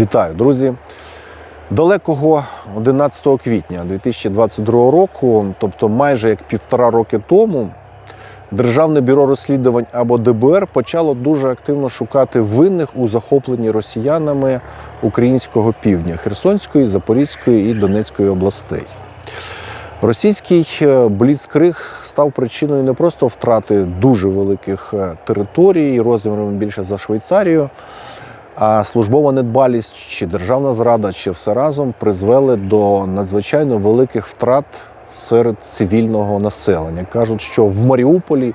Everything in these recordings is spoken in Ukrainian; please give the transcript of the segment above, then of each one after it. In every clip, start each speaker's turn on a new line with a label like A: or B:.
A: Вітаю, друзі! Далекого 11 квітня 2022 року, тобто майже як півтора роки тому, Державне бюро розслідувань або ДБР почало дуже активно шукати винних у захопленні росіянами українського півдня Херсонської, Запорізької і Донецької областей. Російський е, бліцкриг став причиною не просто втрати дуже великих е, територій розмірами більше за Швейцарію, а службова недбалість чи державна зрада, чи все разом призвели до надзвичайно великих втрат серед цивільного населення. Кажуть, що в Маріуполі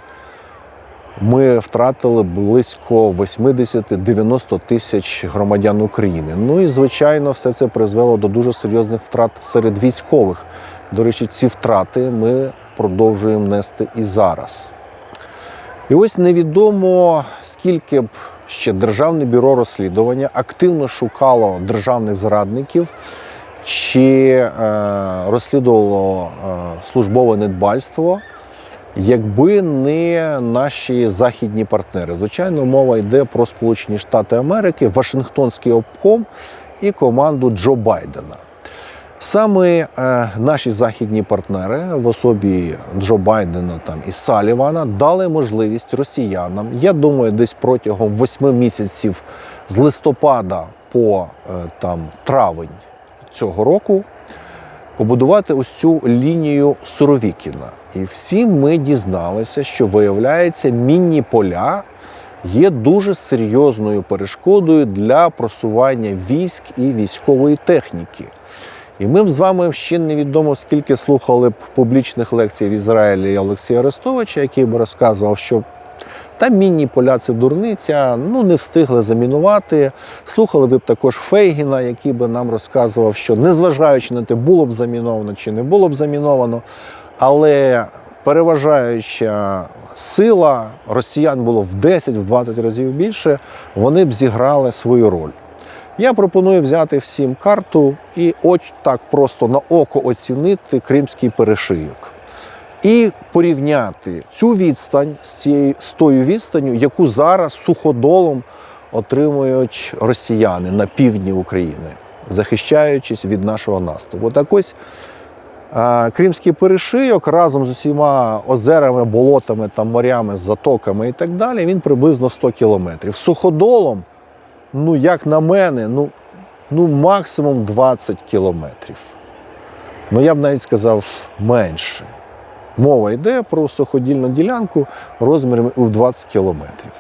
A: ми втратили близько 80-90 тисяч громадян України. Ну і звичайно, все це призвело до дуже серйозних втрат серед військових. До речі, ці втрати ми продовжуємо нести і зараз. І ось невідомо, скільки б ще Державне бюро розслідування активно шукало державних зрадників чи е, розслідувало е, службове недбальство, якби не наші західні партнери. Звичайно, мова йде про Сполучені Штати Америки, Вашингтонський обком і команду Джо Байдена. Саме е, наші західні партнери в особі Джо Байдена там і Салівана дали можливість росіянам, я думаю, десь протягом восьми місяців з листопада по е, там травень цього року побудувати ось цю лінію Суровікіна. І всі ми дізналися, що виявляється, мінні поля є дуже серйозною перешкодою для просування військ і військової техніки. І ми б з вами ще невідомо скільки слухали б публічних лекцій в Ізраїлі Олексія Арестовича, який би розказував, що там мінні поля це дурниця, ну не встигли замінувати. Слухали б також Фейгіна, який би нам розказував, що незважаючи на те, було б заміновано чи не було б заміновано, але переважаюча сила росіян було в 10-20 разів більше, вони б зіграли свою роль. Я пропоную взяти всім карту і ось так просто на око оцінити кримський перешийок. І порівняти цю відстань з цією з тою відстанню, яку зараз суходолом отримують росіяни на півдні України, захищаючись від нашого наступу. Так ось Кримський перешийок разом з усіма озерами, болотами, там, морями, затоками і так далі, він приблизно 100 кілометрів. Суходолом, ну як на мене, ну, ну максимум 20 кілометрів. Ну я б навіть сказав менше. Мова йде про суходільну ділянку розмірами у 20 кілометрів.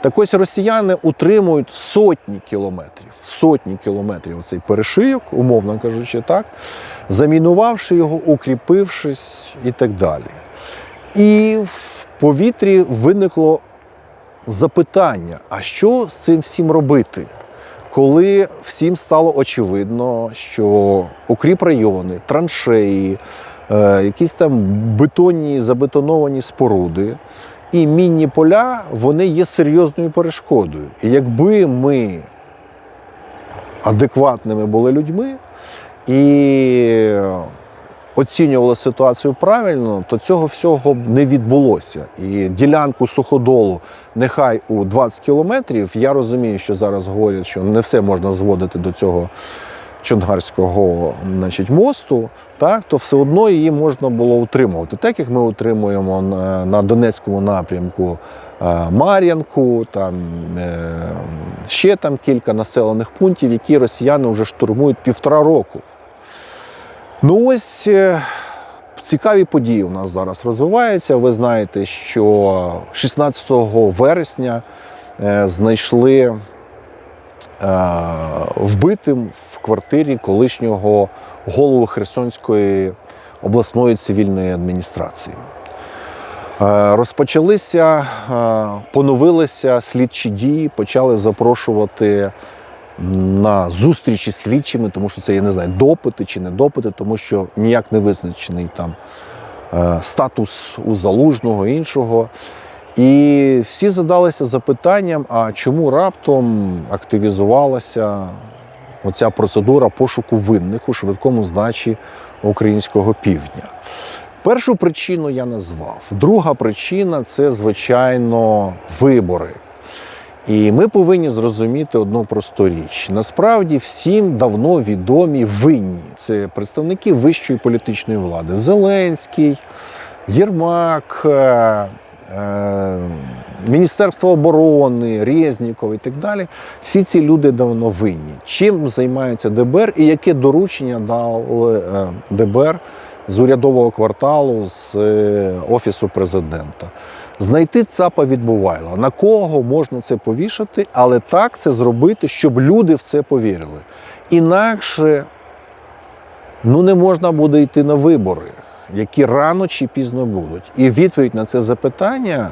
A: Так ось росіяни утримують сотні кілометрів, сотні кілометрів цей перешийок, умовно кажучи, так, замінувавши його, укріпившись і так далі. І в повітрі виникло запитання: а що з цим всім робити? Коли всім стало очевидно, що укріп райони, траншеї, е, якісь там бетонні забетоновані споруди і мінні поля вони є серйозною перешкодою. І якби ми адекватними були людьми і оцінювали ситуацію правильно, то цього всього б не відбулося. І ділянку суходолу, нехай у 20 кілометрів, я розумію, що зараз говорять, що не все можна зводити до цього. Чонгарського значить, мосту, так, то все одно її можна було утримувати. Так як ми утримуємо на, на Донецькому напрямку е, Мар'янку, там е, ще там кілька населених пунктів, які росіяни вже штурмують півтора року. Ну ось е, цікаві події у нас зараз розвиваються. Ви знаєте, що 16 вересня е, знайшли е, вбитим в квартирі колишнього голови Херсонської обласної цивільної адміністрації. Розпочалися, поновилися слідчі дії, почали запрошувати на зустрічі з слідчими, тому що це я не знаю, допити чи не допити, тому що ніяк не визначений там е, статус у залужного іншого. І всі задалися запитанням: а чому раптом активізувалася оця процедура пошуку винних у швидкому здачі українського півдня? Першу причину я назвав. Друга причина це, звичайно, вибори. І ми повинні зрозуміти одну просту річ. Насправді всім давно відомі винні. Це представники вищої політичної влади. Зеленський, Єрмак, е, е, Міністерство оборони, Резніков і так далі. Всі ці люди давно винні. Чим займається ДБР і яке доручення дали е, ДБР з урядового кварталу, з Офісу президента? Знайти ЦАПа відбувайла. На кого можна це повішати, але так це зробити, щоб люди в це повірили. Інакше ну, не можна буде йти на вибори, які рано чи пізно будуть. І відповідь на це запитання,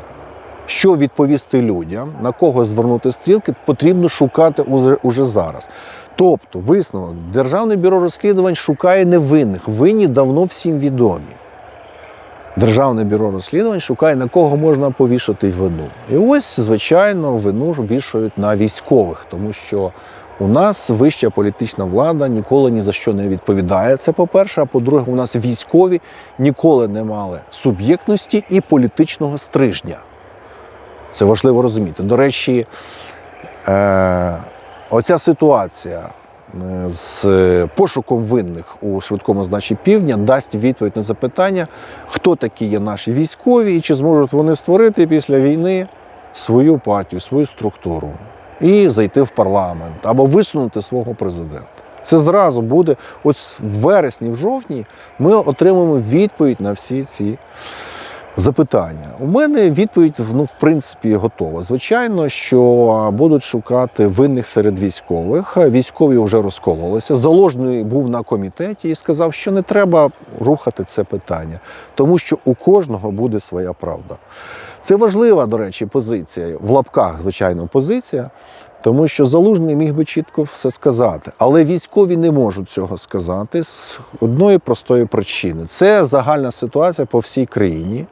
A: що відповісти людям, на кого звернути стрілки, потрібно шукати уже зараз. Тобто, висновок, Державне бюро розслідувань шукає невинних. Винні давно всім відомі. Державне бюро розслідувань шукає, на кого можна повішати вину. І ось, звичайно, вину вішають на військових, тому що у нас вища політична влада ніколи ні за що не відповідає. Це по-перше. А по-друге, у нас військові ніколи не мали суб'єктності і політичного стрижня. Це важливо розуміти. До речі, е- оця ситуація з пошуком винних у швидкому значі півдня дасть відповідь на запитання, хто такі є наші військові і чи зможуть вони створити після війни свою партію, свою структуру і зайти в парламент або висунути свого президента. Це зразу буде, от в вересні, в жовтні, ми отримаємо відповідь на всі ці запитання. У мене відповідь ну, в принципі готова. Звичайно, що будуть шукати винних серед військових. Військові вже розкололися. Заложний був на комітеті і сказав, що не треба рухати це питання, тому що у кожного буде своя правда. Це важлива, до речі, позиція в лапках, звичайно, позиція. Тому що залужний міг би чітко все сказати, але військові не можуть цього сказати з одної простої причини: це загальна ситуація по всій країні.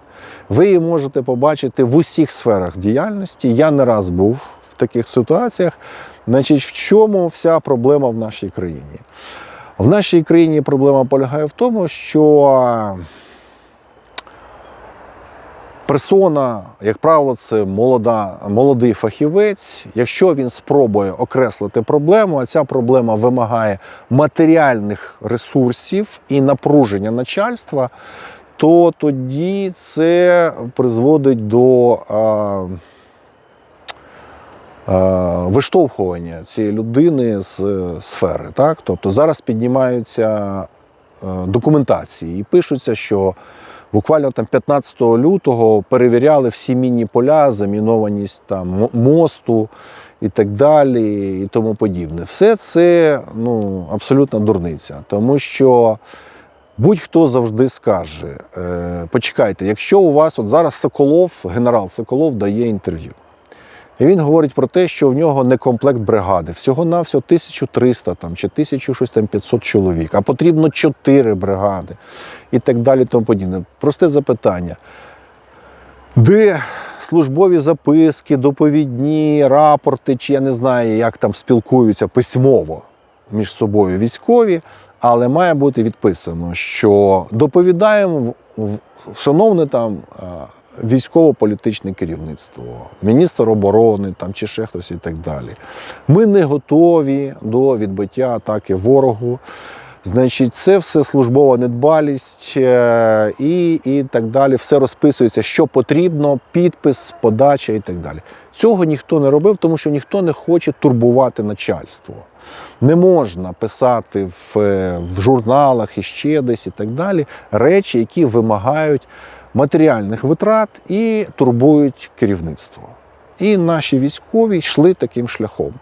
A: Ви її можете побачити в усіх сферах діяльності. Я не раз був в таких ситуаціях. Значить, в чому вся проблема в нашій країні? В нашій країні проблема полягає в тому, що персона, як правило, це молода, молодий фахівець. Якщо він спробує окреслити проблему, а ця проблема вимагає матеріальних ресурсів і напруження начальства, то тоді це призводить до а, а, виштовхування цієї людини з сфери. Так? Тобто зараз піднімаються е, документації і пишуться, що буквально там 15 лютого перевіряли всі мінні поля, замінованість там мосту і так далі, і тому подібне. Все це ну, абсолютно дурниця, тому що. Будь-хто завжди скаже: е, почекайте, якщо у вас от зараз Соколов, генерал Соколов дає інтерв'ю, і він говорить про те, що в нього не комплект бригади, всього-навсього 1300 там, чи 1500 чоловік, а потрібно 4 бригади і так далі. Тому подібне. Просте запитання. Де службові записки, доповідні, рапорти, чи я не знаю, як там спілкуються письмово між собою військові, але має бути відписано, що доповідаємо шановне там військово-політичне керівництво, міністр оборони там, чи ще хтось і так далі. Ми не готові до відбиття атаки ворогу. Значить, це все службова недбалість е, і, і так далі. Все розписується, що потрібно, підпис, подача і так далі. Цього ніхто не робив, тому що ніхто не хоче турбувати начальство. Не можна писати в, е, в журналах і ще десь і так далі речі, які вимагають матеріальних витрат і турбують керівництво. І наші військові йшли таким шляхом.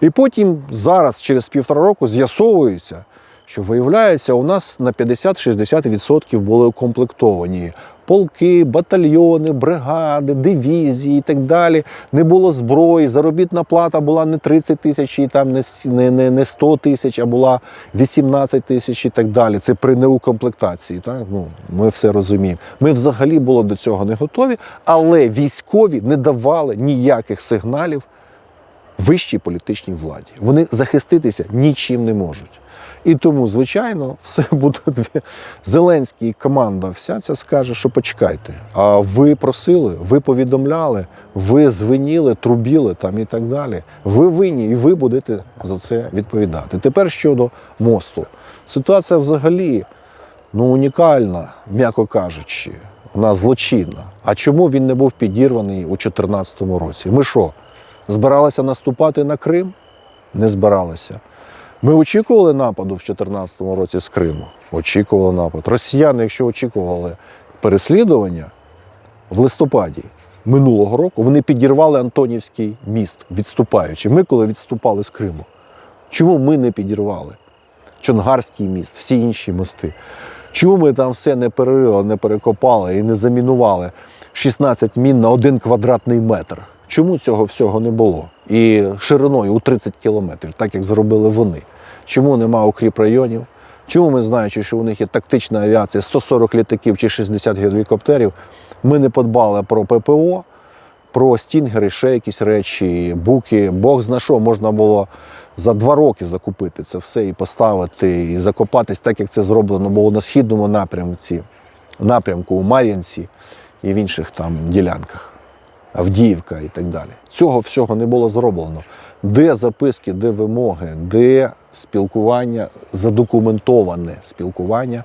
A: І потім зараз, через півтора року, з'ясовується, що виявляється, у нас на 50-60% були укомплектовані полки, батальйони, бригади, дивізії і так далі. Не було зброї, заробітна плата була не 30 тисяч, і там не, не, не, не 100 тисяч, а була 18 тисяч і так далі. Це при неукомплектації. Так? Ну, ми все розуміємо. Ми взагалі були до цього не готові, але військові не давали ніяких сигналів вищій політичній владі. Вони захиститися нічим не можуть. І тому, звичайно, все буде Зеленський і команда вся ця скаже, що почекайте. А ви просили, ви повідомляли, ви звеніли, трубіли там і так далі. Ви винні, і ви будете за це відповідати. Тепер щодо мосту. Ситуація взагалі ну, унікальна, м'яко кажучи, вона злочинна. А чому він не був підірваний у 2014 році? Ми що, збиралися наступати на Крим? Не збиралися. Ми очікували нападу в 2014 році з Криму. Очікували напад. Росіяни, якщо очікували переслідування в листопаді минулого року, вони підірвали Антонівський міст, відступаючи. Ми коли відступали з Криму. Чому ми не підірвали? Чонгарський міст, всі інші мости. Чому ми там все не перерили, не перекопали і не замінували 16 мін на один квадратний метр? Чому цього всього не було? І шириною у 30 кілометрів, так як зробили вони. Чому нема укріп районів? Чому ми, знаючи, що у них є тактична авіація, 140 літаків чи 60 гелікоптерів, ми не подбали про ППО, про стінгери, ще якісь речі, буки. Бог зна що можна було за два роки закупити це все і поставити, і закопатись так, як це зроблено було на східному напрямці, напрямку у Мар'янці і в інших там ділянках. Авдіївка і так далі. Цього всього не було зроблено. Де записки, де вимоги, де спілкування, задокументоване спілкування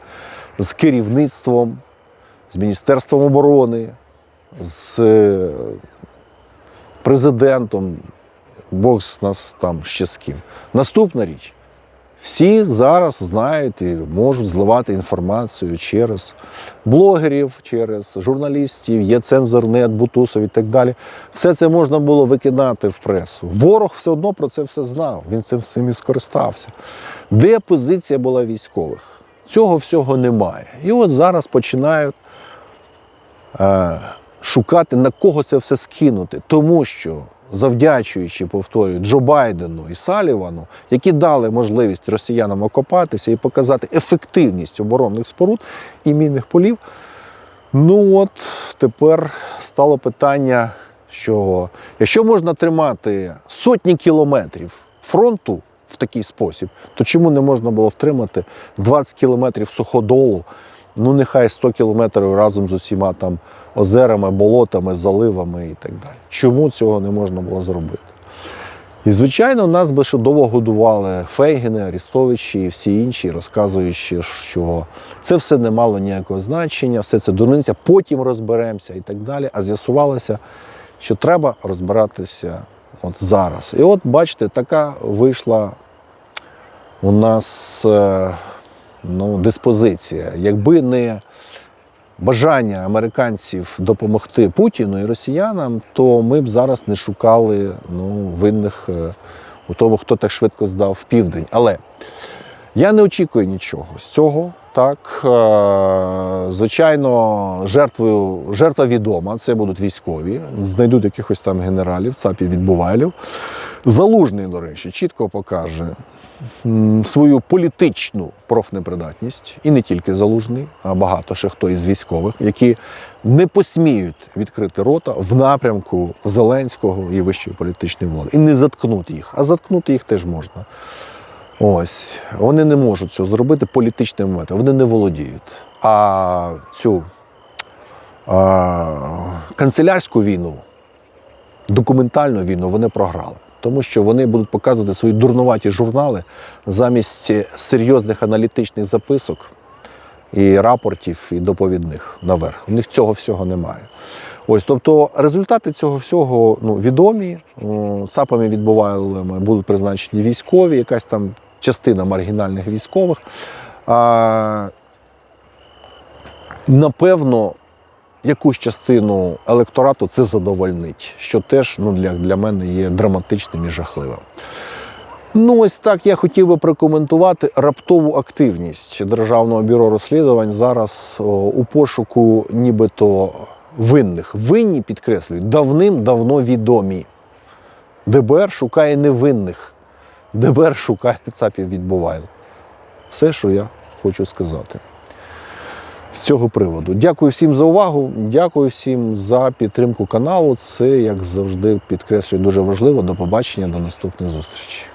A: з керівництвом, з Міністерством оборони, з е, президентом, Бог з нас там ще з ким. Наступна річ. Всі зараз знають і можуть зливати інформацію через блогерів, через журналістів, є цензорнет, Бутусов і так далі. Все це можна було викидати в пресу. Ворог все одно про це все знав. Він цим всім і скористався. Де позиція була військових? Цього всього немає. І от зараз починають е, шукати, на кого це все скинути. Тому що, завдячуючи, повторюю, Джо Байдену і Салівану, які дали можливість росіянам окопатися і показати ефективність оборонних споруд і мінних полів. Ну от тепер стало питання, що якщо можна тримати сотні кілометрів фронту в такий спосіб, то чому не можна було втримати 20 кілометрів суходолу, ну нехай 100 кілометрів разом з усіма там озерами, болотами, заливами і так далі. Чому цього не можна було зробити? І, звичайно, нас би ще довго годували Фейгіни, Арістовичі і всі інші, розказуючи, що це все не мало ніякого значення, все це дурниця, потім розберемося і так далі. А з'ясувалося, що треба розбиратися от зараз. І от бачите, така вийшла у нас е, ну, диспозиція. Якби не бажання американців допомогти Путіну і росіянам, то ми б зараз не шукали ну, винних е, у тому, хто так швидко здав в південь. Але я не очікую нічого з цього. Так, е, звичайно, жертвою, жертва відома, це будуть військові, знайдуть якихось там генералів, цапів відбувайлів. Залужний, до речі, чітко покаже свою політичну профнепридатність, і не тільки залужний, а багато ще хто із військових, які не посміють відкрити рота в напрямку Зеленського і вищої політичної влади. І не заткнуть їх, а заткнути їх теж можна. Ось вони не можуть цього зробити політичним методом, вони не володіють. А цю а, канцелярську війну, документальну війну вони програли. Тому що вони будуть показувати свої дурнуваті журнали замість серйозних аналітичних записок і рапортів, і доповідних наверх. У них цього всього немає. Ось, тобто результати цього всього ну, відомі. ЦАПами відбувалими будуть призначені військові, якась там частина маргінальних військових. А, напевно, якусь частину електорату це задовольнить, що теж ну, для, для мене є драматичним і жахливим. Ну, ось так я хотів би прокоментувати раптову активність Державного бюро розслідувань зараз о, у пошуку нібито винних. Винні, підкреслюю, давним-давно відомі. ДБР шукає невинних. ДБР шукає ЦАПів відбуває. Все, що я хочу сказати. З цього приводу. Дякую всім за увагу. Дякую всім за підтримку каналу. Це, як завжди, підкреслюю, дуже важливо. До побачення, до наступних зустрічей.